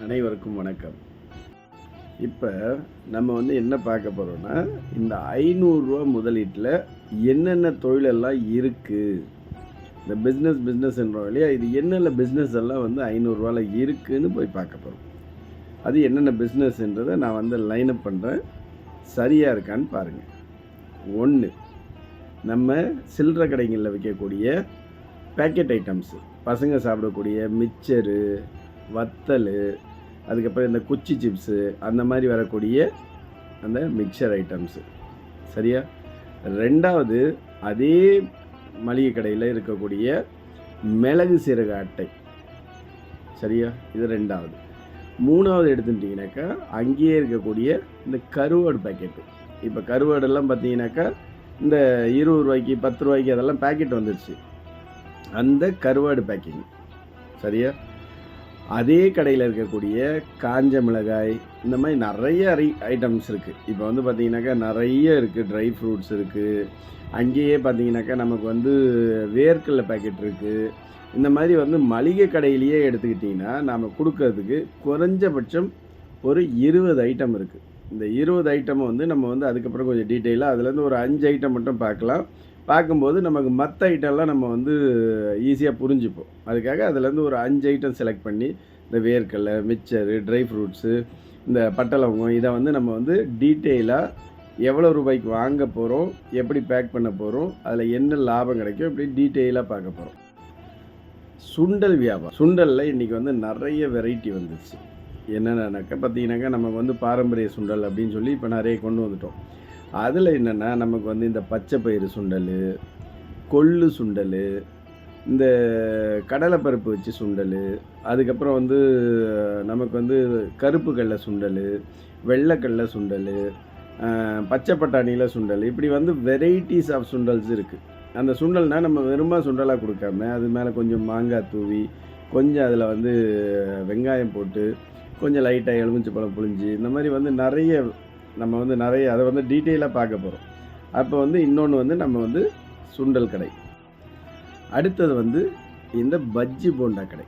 அனைவருக்கும் வணக்கம். இப்போ நம்ம வந்து என்ன பார்க்க போகிறோம்னா இந்த ஐநூறுரூவா முதலீட்டில் என்னென்ன தொழிலெல்லாம் இருக்குது இந்த பிஸ்னஸ் பிஸ்னஸ்ன்றோம் இல்லையா இது என்னென்ன பிஸ்னஸ் எல்லாம் வந்து ஐநூறுரூவாவில் இருக்குன்னு போய் பார்க்க போகிறோம் அது என்னென்ன பிஸ்னஸ்ன்றதை நான் வந்து லைன் அப் பண்ணுறேன் சரியாக இருக்கான்னு பாருங்கள் ஒன்று நம்ம சில்லற கடைகளில் விற்கக்கூடிய பேக்கெட் ஐட்டம்ஸு பசங்க சாப்பிடக்கூடிய மிச்சரு வத்தல் அதுக்கப்புறம் இந்த குச்சி சிப்ஸு அந்த மாதிரி வரக்கூடிய அந்த மிக்சர் ஐட்டம்ஸு. சரியா? ரெண்டாவது அதே மளிகை கடையில் இருக்கக்கூடிய மிளகு சீரக அட்டை. சரியா? இது ரெண்டாவது. மூணாவது எடுத்துட்டிங்கனாக்கா அங்கேயே இருக்கக்கூடிய இந்த கருவாடு பேக்கெட்டு இப்போ கருவாடெல்லாம் பார்த்தீங்கன்னாக்கா இந்த இருபது ரூபாய்க்கு பத்து ரூபாய்க்கு அதெல்லாம் பேக்கெட் வந்துடுச்சு அந்த கருவாடு பேக்கிங் சரியா? அதே கடையில் இருக்கக்கூடிய காஞ்ச மிளகாய் இந்த மாதிரி நிறைய ஐ ஐட்டம்ஸ் இருக்குது இப்போ வந்து பார்த்திங்கனாக்கா நிறைய இருக்குது ட்ரை ஃப்ரூட்ஸ் இருக்குது அங்கேயே பார்த்தீங்கன்னாக்கா நமக்கு வந்து வேர்க்கடலை பேக்கெட் இருக்குது இந்த மாதிரி வந்து மளிகை கடையிலேயே எடுத்துக்கிட்டிங்கன்னா நாம் கொடுக்கறதுக்கு குறைஞ்சபட்சம் ஒரு இருபது ஐட்டம் இருக்குது இந்த இருபது ஐட்டம் வந்து நம்ம வந்து அதுக்கப்புறம் கொஞ்சம் டீட்டெயிலாக அதுலேருந்து ஒரு அஞ்சு ஐட்டம் மட்டும் பார்க்கலாம். பார்க்கும்போது நமக்கு மற்ற ஐட்டம்லாம் நம்ம வந்து ஈஸியாக புரிஞ்சுப்போம். அதுக்காக அதுலேருந்து ஒரு அஞ்சு ஐட்டம் செலக்ட் பண்ணி இந்த வேர்க்கடலை மிக்சரு ட்ரை ஃப்ரூட்ஸு இந்த பட்டலவங்கம் இதை வந்து நம்ம வந்து டீட்டெயிலாக எவ்வளோ ரூபாய்க்கு வாங்க போகிறோம் எப்படி பேக் பண்ண போகிறோம் அதில் என்ன லாபம் கிடைக்கும் இப்படி டீட்டெயிலாக பார்க்க போகிறோம் சுண்டல் வியாபாரம். சுண்டலில் இன்றைக்கி வந்து நிறைய வெரைட்டி வந்துச்சு என்னென்னாக்கா பார்த்தீங்கன்னாக்கா நம்ம வந்து பாரம்பரிய சுண்டல் அப்படின்னு சொல்லி இப்போ நிறைய கொண்டு வந்துட்டோம். அதில் என்னென்னா நமக்கு வந்து இந்த பச்சை பயிறு சுண்டல் கொள்ளு சுண்டல் இந்த கடலைப்பருப்பு வச்சு சுண்டல் அதுக்கப்புறம் வந்து நமக்கு வந்து கருப்பு கடலை சுண்டல் வெள்ளைக்கடலை சுண்டல் பச்சை பட்டாணியில் சுண்டல் இப்படி வந்து வெரைட்டிஸ் ஆஃப் சுண்டல்ஸ் இருக்குது அந்த சுண்டல்னால் நம்ம வெறுமா சுண்டலாக கொடுக்காம அது மேலே கொஞ்சம் மாங்காய் தூவி கொஞ்சம் அதில் வந்து வெங்காயம் போட்டு கொஞ்சம் லைட்டாக எலுமிச்சை பழம் புழிஞ்சு இந்த மாதிரி வந்து நிறைய நம்ம வந்து நிறைய அதை வந்து டீட்டெயிலாக பார்க்க போகிறோம் அப்போ வந்து இன்னொன்று வந்து நம்ம வந்து சுண்டல் கடை. அடுத்தது வந்து இந்த பஜ்ஜி போண்டா கடை.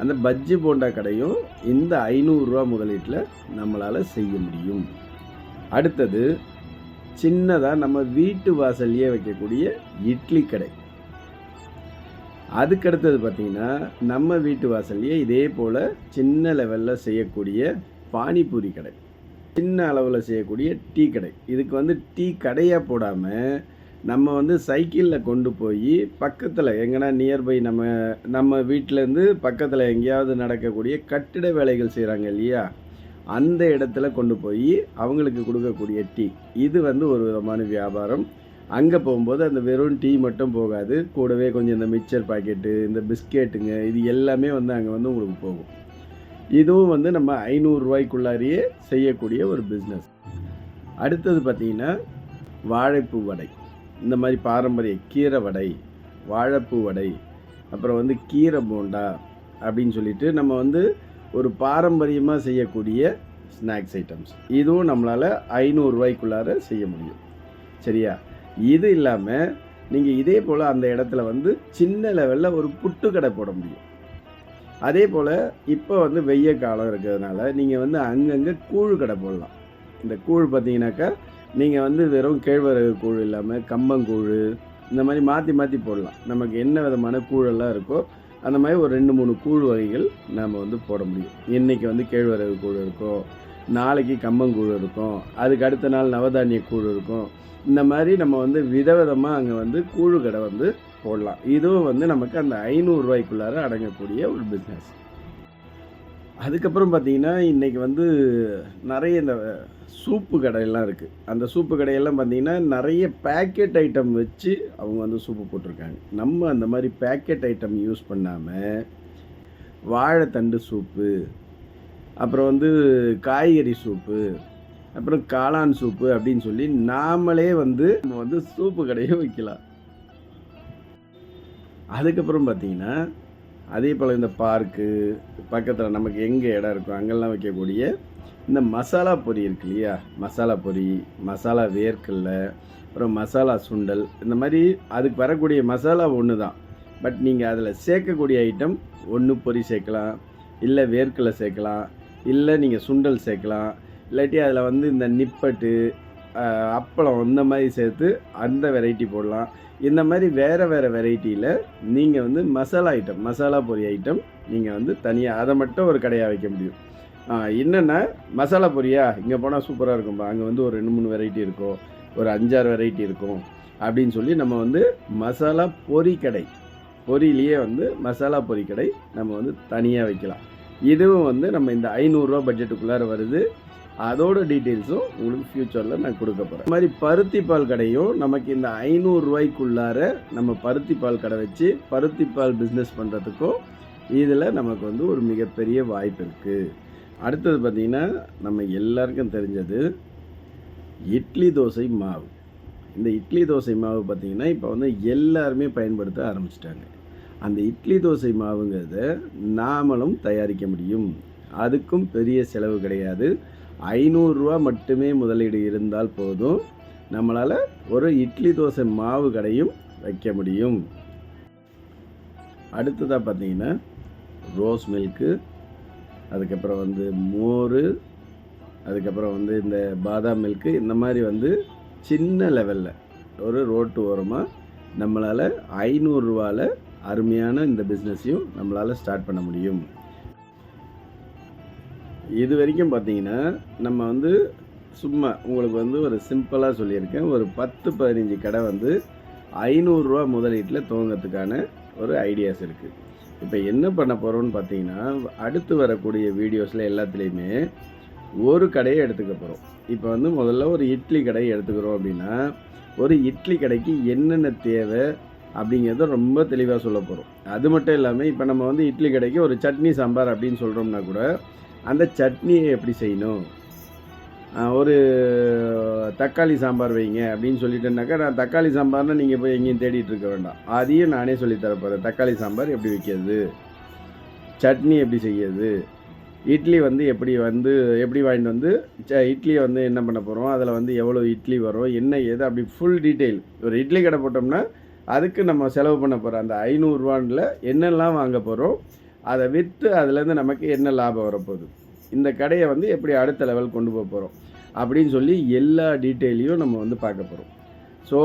அந்த பஜ்ஜி போண்டா கடையும் இந்த ஐநூறுரூவா முதலீட்டில் நம்மளால் செய்ய முடியும். அடுத்தது சின்னதாக நம்ம வீட்டு வாசல்லையே வைக்கக்கூடிய இட்லி கடை. அதுக்கடுத்தது பார்த்திங்கன்னா நம்ம வீட்டு வாசல்லையே இதே போல் சின்ன லெவலில் செய்யக்கூடிய பானிபூரி கடை. சின்ன அளவில் செய்யக்கூடிய டீ கடை. இதுக்கு வந்து டீ கடையாக போடாமல் நம்ம வந்து சைக்கிளில் கொண்டு போய் பக்கத்தில் எங்கன்னா நியர்பை நம்ம நம்ம வீட்டிலேருந்து பக்கத்தில் எங்கேயாவது நடக்கக்கூடிய கட்டிட வேலைகள் செய்கிறாங்க இல்லையா? அந்த இடத்துல கொண்டு போய் அவங்களுக்கு கொடுக்கக்கூடிய டீ. இது வந்து ஒரு விதமான வியாபாரம். அங்கே போகும்போது அந்த வெறும் டீ மட்டும் போகாது. கூடவே கொஞ்சம் இந்த மிக்சர் பாக்கெட்டு இந்த பிஸ்கெட்டுங்க இது எல்லாமே வந்து அங்கே வந்து உங்களுக்கு போகும். இதுவும் வந்து நம்ம ஐநூறுரூவாய்க்குள்ளாரியே செய்யக்கூடிய ஒரு பிஸ்னஸ் அடுத்தது பார்த்திங்கன்னா வாழைப்பூ வடை. இந்த மாதிரி பாரம்பரிய கீரை வடை வாழைப்பூ வடை அப்புறம் வந்து கீரை போண்டா அப்படின்னு சொல்லிட்டு நம்ம வந்து ஒரு பாரம்பரியமாக செய்யக்கூடிய ஸ்நாக்ஸ் ஐட்டம்ஸ் இதுவும் நம்மளால் ஐநூறுரூவாய்க்குள்ளார செய்ய முடியும். சரியா? இது இல்லாமல் நீங்கள் இதே போல் அந்த இடத்துல வந்து சின்ன லெவலில் ஒரு புட்டு கடை போட முடியும். அதே போல் இப்போ வந்து வெய்ய காலம் இருக்கிறதுனால நீங்கள் வந்து அங்கங்கே கூழ் கடை போடலாம். இந்த கூழ் பார்த்தீங்கன்னாக்கா நீங்கள் வந்து வெறும் கேழ்வரகு கூழ் இல்லாமல் கம்பங்கூழ் இந்த மாதிரி மாற்றி மாற்றி போடலாம். நமக்கு என்ன விதமான கூழெல்லாம் இருக்கோ அந்த மாதிரி ஒரு ரெண்டு மூணு கூழ் வகைகள் நாம் வந்து போட முடியும். இன்றைக்கி வந்து கேழ்வரகு கூழ் இருக்கும் நாளைக்கு கம்பங்கூழ் இருக்கும் அதுக்கு அடுத்த நாள் நவதானிய கூழ் இருக்கும். இந்த மாதிரி நம்ம வந்து விதவிதமாக அங்கே வந்து கூழு கடை வந்து போடலாம். இதுவும் வந்து நமக்கு அந்த ஐநூறுரூவாய்க்குள்ளார அடங்கக்கூடிய ஒரு பிஸ்னஸ் அதுக்கப்புறம் பார்த்தீங்கன்னா இன்றைக்கி வந்து நிறைய இந்த சூப்பு கடையெல்லாம் இருக்குது அந்த சூப்பு கடையெல்லாம் பார்த்தீங்கன்னா நிறைய பேக்கெட் ஐட்டம் வச்சு அவங்க வந்து சூப்பு போட்டிருக்காங்க. நம்ம அந்த மாதிரி பேக்கெட் ஐட்டம் யூஸ் பண்ணாமல் வாழைத்தண்டு சூப்பு அப்புறம் வந்து காய்கறி சூப்பு அப்புறம் காளான் சூப்பு அப்படின்னு சொல்லி நாமளே வந்து நம்ம வந்து சூப்பு கடையை வைக்கலாம். அதுக்கப்புறம் பார்த்தீங்கன்னா அதே போல் இந்த பார்க்கு பக்கத்தில் நமக்கு எங்கே இடம் இருக்கோ அங்கெல்லாம் வைக்கக்கூடிய இந்த மசாலா பொரி இருக்கு இல்லையா? மசாலா பொரி மசாலா வேர்க்கல்ல அப்புறம் மசாலா சுண்டல் இந்த மாதிரி அதுக்கு வரக்கூடிய மசாலா ஒன்று தான் பட் நீங்கள் அதில் சேர்க்கக்கூடிய ஐட்டம் ஒன்று பொரி சேர்க்கலாம் இல்லை வேர்க்கடலை சேர்க்கலாம் இல்லை நீங்கள் சுண்டல் சேர்க்கலாம் இல்லாட்டி அதில் வந்து இந்த நிப்பட்டு அப்பளம் இந்த மாதிரி சேர்த்து அந்த வெரைட்டி போடலாம். இந்த மாதிரி வேறு வேறு வெரைட்டியில் நீங்கள் வந்து மசாலா ஐட்டம் மசாலா பொரி ஐட்டம் நீங்கள் வந்து தனியாக அதை மட்டும் ஒரு கடையாக வைக்க முடியும். என்னென்னா மசாலா பொரியா? இங்கே போனால் சூப்பராக இருக்கும்பா. அங்கே வந்து ஒரு ரெண்டு மூணு வெரைட்டி இருக்கும். ஒரு அஞ்சாறு வெரைட்டி இருக்கும். அப்படின்னு சொல்லி நம்ம வந்து மசாலா பொரி கடை. பொரியிலேயே வந்து மசாலா பொரி கடை நம்ம வந்து தனியாக வைக்கலாம். இதுவும் வந்து நம்ம இந்த ஐநூறுரூவா பட்ஜெட்டுக்குள்ளார வருது. அதோட டீட்டெயில்ஸும் உங்களுக்கு ஃப்யூச்சரில் நான் கொடுக்க போகிறேன் மாதிரி பருத்தி பால் கடையும் நமக்கு இந்த ஐநூறுரூவாய்க்குள்ளார நம்ம பருத்தி பால் கடை வச்சு பருத்தி பால் பிஸ்னஸ் பண்ணுறதுக்கும் இதில் நமக்கு வந்து ஒரு மிகப்பெரிய வாய்ப்பு இருக்குது அடுத்தது பார்த்திங்கன்னா நம்ம எல்லாருக்கும் தெரிஞ்சது இட்லி தோசை மாவு. இந்த இட்லி தோசை மாவு பார்த்திங்கன்னா இப்போ வந்து எல்லாருமே பயன்படுத்த ஆரம்பிச்சிட்டாங்க. அந்த இட்லி தோசை மாவுங்கிறத நாமளும் தயாரிக்க முடியும். அதுக்கும் பெரிய செலவு கிடையாது. ஐநூறுரூவா மட்டுமே முதலீடு இருந்தால் போதும். நம்மளால் ஒரு இட்லி தோசை மாவு கடையும் வைக்க முடியும். அடுத்ததாக பார்த்தீங்கன்னா ரோஸ் மில்க்கு அதுக்கப்புறம் வந்து மோர் அதுக்கப்புறம் வந்து இந்த பாதாம் மில்க்கு இந்த மாதிரி வந்து சின்ன லெவலில் ஒரு ரோட்டு ஓரமாக நம்மளால் ஐநூறுரூவாவில் அருமையான இந்த பிஸ்னஸையும் நம்மளால் ஸ்டார்ட் பண்ண முடியும். இது வரைக்கும் பார்த்தீங்கன்னா நம்ம வந்து சும்மா உங்களுக்கு வந்து ஒரு சிம்பிளாக சொல்லியிருக்கேன். ஒரு பத்து பதினஞ்சு கடை வந்து ஐநூறுரூவா முதலீட்டில் துவங்கிறதுக்கான ஒரு ஐடியாஸ் இருக்குது இப்போ என்ன பண்ண போகிறோம்னு பார்த்தீங்கன்னா அடுத்து வரக்கூடிய வீடியோஸில் எல்லாத்துலேயுமே ஒரு கடையை எடுத்துக்க போகிறோம் இப்போ வந்து முதல்ல ஒரு இட்லி கடையை எடுத்துக்கிறோம் அப்படின்னா ஒரு இட்லி கடைக்கு என்னென்ன தேவை அப்படிங்கிறத ரொம்ப தெளிவாக சொல்ல போகிறோம் அது மட்டும் இல்லாமல் இப்போ நம்ம வந்து இட்லி கடைக்கு ஒரு சட்னி சாம்பார் அப்படின்னு சொல்கிறோம்னா கூட அந்த சட்னியை எப்படி செய்யணும்? ஒரு தக்காளி சாம்பார் வைங்க அப்படின்னு சொல்லிட்டேன்னாக்கா நான் தக்காளி சாம்பார்னால் நீங்கள் போய் எங்கேயும் தேடிட்டு இருக்க வேண்டாம். அதையும் நானே சொல்லித்தரப்போகிறேன் போகிறேன் தக்காளி சாம்பார் எப்படி வைக்கிறது? சட்னி எப்படி செய்யறது? இட்லி வந்து எப்படி வந்து எப்படி வாங்கிட்டு வந்து ச இட்லியை வந்து என்ன பண்ண போகிறோம் அதில் வந்து எவ்வளோ இட்லி வரும்? என்ன ஏது? அப்படி ஃபுல் டீட்டெயில் ஒரு இட்லி கடை போட்டோம்னா அதுக்கு நம்ம செலவு பண்ண போகிறோம் அந்த ஐநூறுரூவானில் என்னெல்லாம் வாங்க போகிறோம் அதை விற்று அதுலேருந்து நமக்கு என்ன லாபம் வரப்போகுது? இந்த கடையை வந்து எப்படி அடுத்த லெவல் கொண்டு போக போகிறோம் அப்படின்னு சொல்லி எல்லா டீட்டெயிலையும் நம்ம வந்து பார்க்க போகிறோம் ஸோ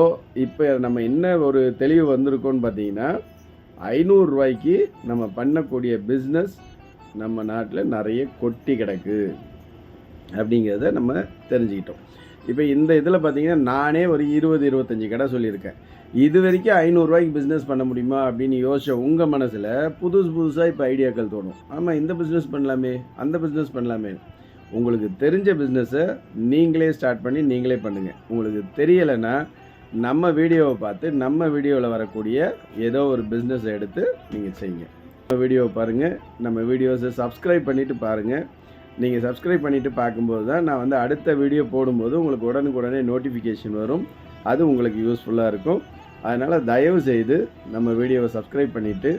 இப்போ நம்ம என்ன ஒரு தெளிவு வந்திருக்கோன்னு பார்த்தீங்கன்னா ஐநூறுரூவாய்க்கு நம்ம பண்ணக்கூடிய பிஸ்னஸ் நம்ம நாட்டில் நிறைய கொட்டி கிடக்கு. அப்படிங்கிறத நம்ம தெரிஞ்சுக்கிட்டோம். இப்போ இந்த இதில் பார்த்தீங்கன்னா நானே ஒரு இருபது இருபத்தஞ்சி கடை சொல்லியிருக்கேன். இது வரைக்கும் ஐநூறுரூவாய்க்கு பிஸ்னஸ் பண்ண முடியுமா அப்படின்னு யோசிச்ச உங்கள் மனசில் புதுசு புதுசாக இப்போ ஐடியாக்கள் தோணும். ஆமாம் இந்த பிஸ்னஸ் பண்ணலாமே அந்த பிஸ்னஸ் பண்ணலாமே. உங்களுக்கு தெரிஞ்ச பிஸ்னஸை நீங்களே ஸ்டார்ட் பண்ணி நீங்களே பண்ணுங்கள் உங்களுக்கு தெரியலைன்னா நம்ம வீடியோவை பார்த்து நம்ம வீடியோவில் வரக்கூடிய ஏதோ ஒரு பிஸ்னஸை எடுத்து நீங்கள் செய்யுங்க. நம்ம வீடியோவை பாருங்கள் நம்ம வீடியோஸை சப்ஸ்கிரைப் பண்ணிவிட்டு பாருங்கள் நீங்கள் சப்ஸ்கிரைப் பண்ணிவிட்டு பார்க்கும்போது தான் நான் வந்து அடுத்த வீடியோ போடும்போது உங்களுக்கு உடனுக்குடனே நோட்டிஃபிகேஷன் வரும். அது உங்களுக்கு யூஸ்ஃபுல்லாக இருக்கும். அதனால் தயவு செய்து நம்ம வீடியோவை சப்ஸ்கிரைப் பண்ணிவிட்டு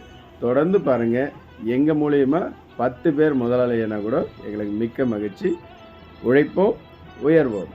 தொடர்ந்து பாருங்கள் எங்கள் மூலியமாக பத்து பேர் முதலாளியனா கூட எங்களுக்கு மிக்க மகிழ்ச்சி. உழைப்போம் உயர்வோம்.